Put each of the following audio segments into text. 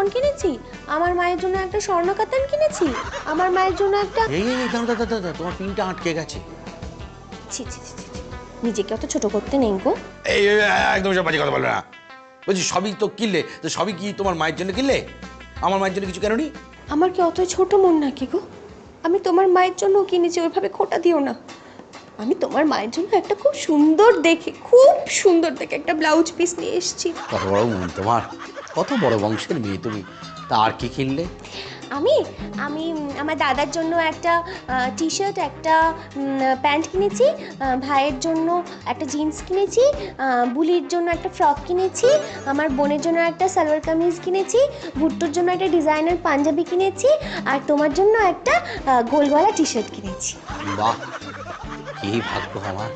IPhone কিনেছি? আমার মায়ের জন্য একটা স্বর্ণকাতান কিনেছি। আমার মায়ের জন্য একটা এই এই, দাঁড়াও, দাঁড়াও, দাঁড়াও, তোমার পিনটা আটকে গেছে। ছি ছি ছি ছি। নিজেকে অত ছোট করতে নেই গো। এই এই, এই, একদম সব বাজে কথা বলবে না। বলছি সবই তো কিনলে তো সবই কি তোমার মায়ের জন্য কিনলে? আমার মায়ের জন্য কিছু কেন নি আমার কি অত ছোট মন নাকি গো? আমি তোমার মায়ের জন্য কিনেছি ওইভাবে খোটা দিও না। আমি তোমার মায়ের জন্য একটা খুব সুন্দর দেখে খুব সুন্দর দেখে একটা ব্লাউজ পিস নিয়ে এসেছি। কত বড় মন তোমার কত বড় বংশের মেয়ে তুমি তা আর কি কিনলে? আমি আমি আমার দাদার জন্য একটা টি শার্ট একটা প্যান্ট কিনেছি ভাইয়ের জন্য একটা জিন্স কিনেছি বুলির জন্য একটা ফ্রক কিনেছি আমার বোনের জন্য একটা সালোয়ার কামিজ কিনেছি ভুট্টোর জন্য একটা ডিজাইনার পাঞ্জাবি কিনেছি আর তোমার জন্য একটা গোলগলা টি শার্ট কিনেছি। বাহ কি ভাগ্য আমার।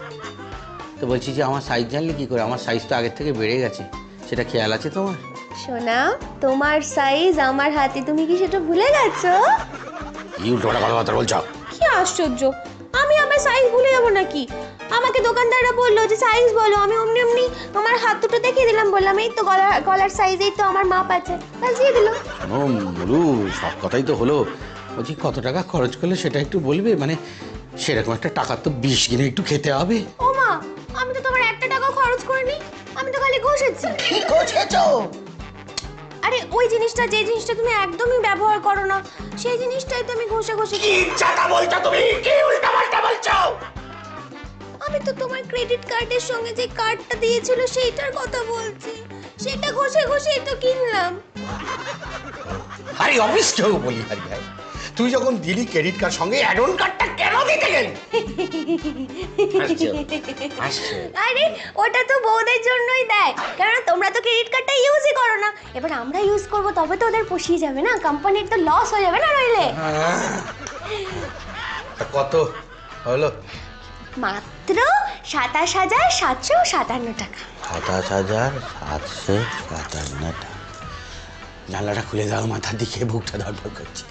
তো বলছি যে আমার সাইজ জানলে কি করে? আমার সাইজ তো আগের থেকে বেড়ে গেছে। সেটা খেয়াল আছে তোমার? সোনা তোমার সাইজ আমার হাতে তুমি কি সেটা ভুলে গেছো? কি উল্টোটা কথাবার্তা বলছো। কি আশ্চর্য! আমি আমার সাইজ ভুলে যাব নাকি? আমাকে দোকানদাররা বলল যে সাইজ বলো। আমি অমনি অমনি আমার হাত দুটো দেখিয়ে দিলাম। বললাম এই তো গলার গলার সাইজ এই তো আমার মাপ আছে। ব্যাস দিয়ে দিল মুলু সব কথাই তো হলো। বলছি কত টাকা খরচ করলে সেটা একটু বলবে? মানে সেরকম একটা টাকা তো বিষ কিনে একটু খেতে হবে। ও মা আমি তো তোমার একটা টাকা খরচ করিনি। আমি তো খালি ঘষেছি। কি করছেছো আরে ওই জিনিসটা যে জিনিসটা তুমি একদমই ব্যবহার করো না সেই জিনিসটাই তো আমি ঘষে ঘষে কি চাটা বলছো তুমি? কি উল্টা পাল্টা বলছো? আমি তো তোমার ক্রেডিট কার্ডের সঙ্গে যে কার্ডটা দিয়েছিল সেইটার কথা বলছি। সেটা ঘষে ঘষেই তো কিনলাম। আরে অফিস কেউ বলি আরে ভাই। তুই যখন দিলি ক্রেডিট কার্ড সঙ্গে অ্যাডন কার্ডটা কেন দিতে গেলি। আরে ওটা তো বউদের জন্যই দেয় কারণ তোমরা তো ক্রেডিট কার্ডটা ইউজই করো না। এবার আমরা ইউজ করব তবে তো ওদের পুষিয়ে যাবে না। কোম্পানির তো লস হয়ে যাবে না নইলে তা কত হলো? মাত্র সাতাশ হাজার সাতশো সাতান্ন টাকা। সাতাশ হাজার সাতশো সাতান্ন টাকা। জানলাটা খুলে দাও মাথার দিকে বুকটা ধরপড় করছে।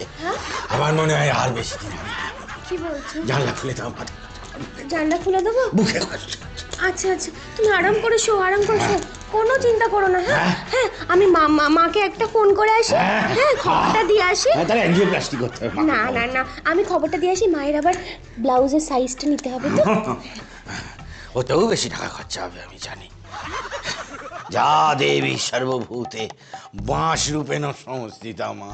আমার মনে হয় আর বেশি দিন কি বলছো? জানলা খুলে দাও মাথা জানলা খুলে দেবো? বুকে আচ্ছা আচ্ছা। তুমি আরাম করে শো আরাম করে শো। কোনো চিন্তা করো না হ্যাঁ? হ্যাঁ। আমি মা মাকে একটা ফোন করে আসি। হ্যাঁ। হ্যাঁ খবরটা দিয়ে আসি। হ্যাঁ তাহলে অ্যাঞ্জিওপ্লাস্টি করতে হবে না না না। আমি খবরটা দিয়ে আসি মায়ের আবার ব্লাউজের সাইজটা নিতে হবে তো? ওতেও বেশি টাকা খরচা হবে আমি জানি। যা দেবী সর্বভূতে বাঁশ রূপেণ সংস্থিতা মা